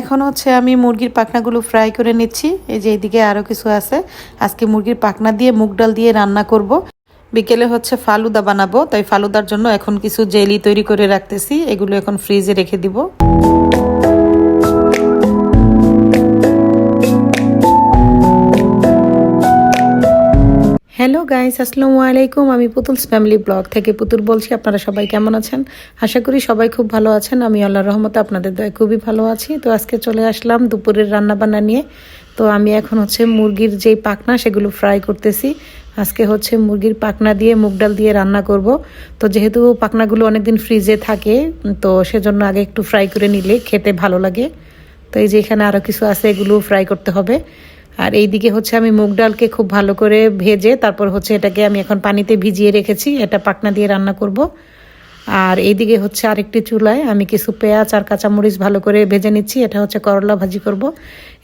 এখন হচ্ছে আমি মুরগির পাখনাগুলো ফ্রাই করে নিচ্ছি। এই যে এইদিকে আরও কিছু আছে। আজকে মুরগির পাখনা দিয়ে মুগ ডাল দিয়ে রান্না করব। বিকেলে হচ্ছে ফালুদা বানাবো, তাই ফালুদার জন্য এখন কিছু জেলি তৈরি করে রাখতেছি। এগুলো এখন ফ্রিজে রেখে দিব। হ্যালো গাইস আসসালামু আলাইকুম। আমি পুতুলস ফ্যামিলি ব্লগ থেকে পুতুল বলছি। আপনারা সবাই কেমন আছেন? আশা করি সবাই খুব ভালো আছেন। আমি আল্লাহর রহমতে আপনাদের দয় খুবই ভালো আছি। তো আজকে চলে আসলাম দুপুরের রান্না বান্না নিয়ে। তো আমি এখন হচ্ছে মুরগির যেই পাখনা সেগুলো ফ্রাই করতেছি। আজকে হচ্ছে মুরগির পাখনা দিয়ে মুগ ডাল দিয়ে রান্না করব। তো যেহেতু পাখনাগুলো অনেকদিন ফ্রিজে থাকে, তো সেজন্য আগে একটু ফ্রাই করে নিলে খেতে ভালো লাগে। তো এই যে এখানে আরও কিছু আছে, এগুলো ফ্রাই করতে হবে। আর এইদিকে হচ্ছে আমি মুগ ডালকে খুব ভালো করে ভেজে তারপর হচ্ছে এটাকে আমি এখন পানিতে ভিজিয়ে রেখেছি, এটা পাকনা দিয়ে রান্না করব। আর এইদিকে হচ্ছে আরেকটি চুলায় আমি কিছু পেঁয়াজ আর কাঁচামরিচ ভালো করে ভেজে নিচ্ছি, এটা হচ্ছে করলা ভাজি করব।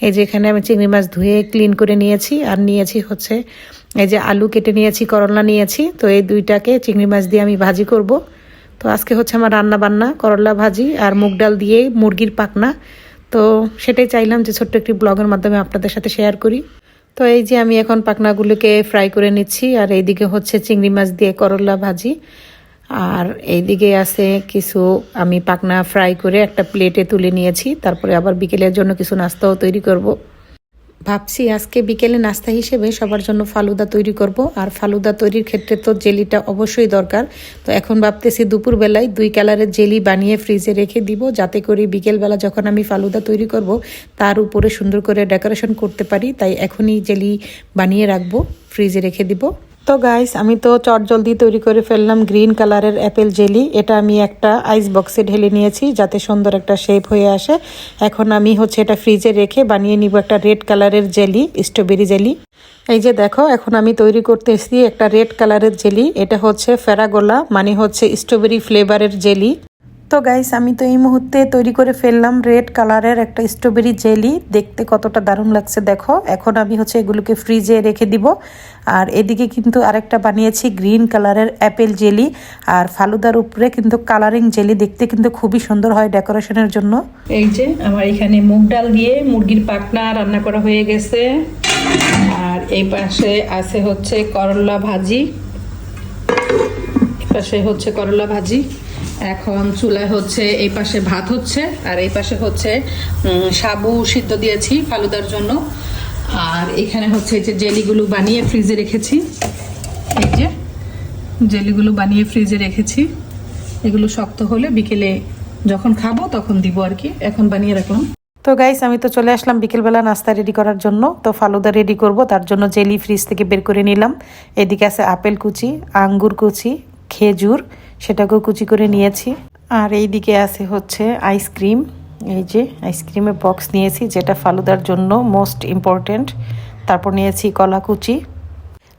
এই যে এখানে আমি চিংড়ি মাছ ধুয়ে ক্লিন করে নিয়েছি, আর নিয়েছি হচ্ছে এই যে আলু কেটে নিয়েছি, করলা নিয়েছি, তো এই দুইটাকে চিংড়ি মাছ দিয়ে আমি ভাজি করব। তো আজকে হচ্ছে আমার রান্না বান্না করলা ভাজি আর মুগ ডাল দিয়ে মুরগির পাকনা। তো সেটাই চাইলাম যে ছোট্ট একটি ব্লগের মাধ্যমে আপনাদের সাথে শেয়ার করি তো এই যে আমি এখন পাকনাগুলোকে ফ্রাই করে নিচ্ছি, আর এইদিকে হচ্ছে চিংড়ি মাছ দিয়ে করলা ভাজি আর এইদিকে আছে কিছু আমি পাকনা ফ্রাই করে একটা প্লেটে তুলে নিয়েছি, তারপরে আবার বিকেলের জন্য কিছু নাস্তাও তৈরি করব। ভাবছি আজকে বিকেলে নাস্তা হিসেবে সবার জন্য ফালুদা তৈরি করব। আর ফালুদা তৈরির ক্ষেত্রে তো জেলিটা অবশ্যই দরকার। তো এখন ভাবতেছি দুপুরবেলায় দুই কালারের জেলি বানিয়ে ফ্রিজে রেখে দিব, যাতে করে বিকেলবেলা যখন আমি ফালুদা তৈরি করব, তার উপরে সুন্দর করে ডেকোরেশন করতে পারি। তাই এখনই জেলি বানিয়ে রাখব, ফ্রিজে রেখে দিব। তো গাইস আমি তো চট জলদি তৈরি করে ফেললাম গ্রিন কালারের অ্যাপেল জেলি এটা আমি একটা আইস বক্সে ঢেলে নিয়েছি যাতে সুন্দর একটা শেপ হয়ে আসে। এখন আমি হচ্ছে এটা ফ্রিজে রেখে বানিয়ে নিব একটা রেড কালারের জেলি স্ট্রবেরি জেলি এই যে দেখো, এখন আমি তৈরি করতে এসেছি একটা রেড কালারের জেলি এটা হচ্ছে ফেরাগোলা মানে হচ্ছে স্ট্রবেরি ফ্লেভারের জেলি তো গাইস আমি তো এই মুহূর্তে তৈরি করে ফেললাম রেড কালারের একটা স্ট্রবেরি জেলি দেখতে কতটা দারুণ লাগছে দেখো। এখন আমি হচ্ছে এগুলোকে ফ্রিজে রেখে দিব। আর এদিকে কিন্তু আরেকটা বানিয়েছি গ্রিন কালারের অ্যাপেল জেলি আর ফালুদার উপরে কিন্তু কালারিং জেলি দেখতে কিন্তু খুবই সুন্দর হয় ডেকোরেশনের জন্য। এই যে আমার এখানে মুগ ডাল দিয়ে মুরগির পাকনা রান্না করা হয়ে গেছে। আর এই পাশে আছে হচ্ছে করলা ভাজি। এই পাশে হচ্ছে করলা ভাজি। এখন চুলায় হচ্ছে, এই পাশে ভাত হচ্ছে, আর এই পাশে হচ্ছে সাবু সিদ্ধ দিয়েছি ফালুদার জন্য। আর এখানে হচ্ছে এই যে জেলিগুলো বানিয়ে ফ্রিজে রেখেছি। এই যে জেলিগুলো বানিয়ে ফ্রিজে রেখেছি। এগুলো শক্ত হলে বিকেলে যখন খাব তখন দিব আর কি। এখন বানিয়ে রাখলাম। তো গাইস আমি তো চলে আসলাম বিকেলবেলা নাস্তা রেডি করার জন্য। তো ফালুদা রেডি করব, তার জন্য জেলি ফ্রিজ থেকে বের করে নিলাম। এদিকে আছে আপেল কুচি, আঙ্গুর কুচি, খেজুর সেটাকেও কুচি করে নিয়েছি। আর এই দিকে আছে হচ্ছে আইসক্রিম এই যে আইসক্রিমের বক্স নিয়েছি, যেটা ফালুদার জন্য মোস্ট ইম্পর্টেন্ট তারপর নিয়েছি কলা কুচি।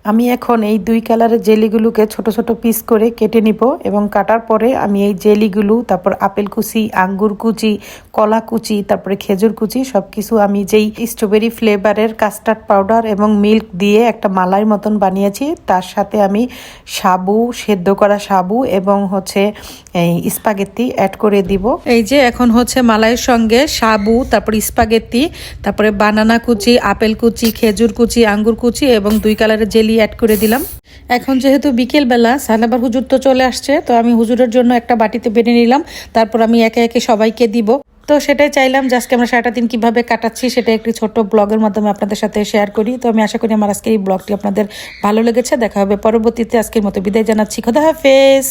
আমি এখন এই দুই কালারের জেলিগুলোকে ছোট ছোট পিস করে কেটে নিব এবং কাটার পরে আমি এই জেলিগুলো, তারপর আপেল কুচি, আঙ্গুর কুচি, কলা কুচি, তারপরে খেজুর কুচি সব কিছু আমি যেই স্ট্রবেরি ফ্লেভারের কাস্টার্ড পাউডার এবং মিল্ক দিয়ে একটা মালাই মতন বানিয়েছি, তার সাথে আমি সাবু, সেদ্ধ করা সাবু এবং হচ্ছে এই স্পাগেত্তি অ্যাড করে দিব। এই যে এখন হচ্ছে মালাইয়ের সঙ্গে সাবু, তারপর স্পাগেত্তি তারপরে বানানা কুচি, আপেল কুচি, খেজুর কুচি, আঙ্গুর কুচি এবং দুই কালারের জেলি অ্যাড করে দিলাম। এখন যেহেতু বিকেলবেলা সানাবার হুজুর তো চলে আসছে, তো আমি হুজুরের জন্য একটা বাটিতে বেড়ে নিলাম, তারপর আমি একে একে সবাইকে দিব। তো সেটাই চাইলাম যে আজকে আমরা সারাটা দিন কীভাবে কাটাচ্ছি সেটা একটি ছোট ব্লগের মাধ্যমে আপনাদের সাথে শেয়ার করি। তো আমি আশা করি আমার আজকের এই ব্লগটি আপনাদের ভালো লেগেছে। দেখা হবে পরবর্তীতে। আজকের মতো বিদায় জানাচ্ছি। খোদা হাফেজ।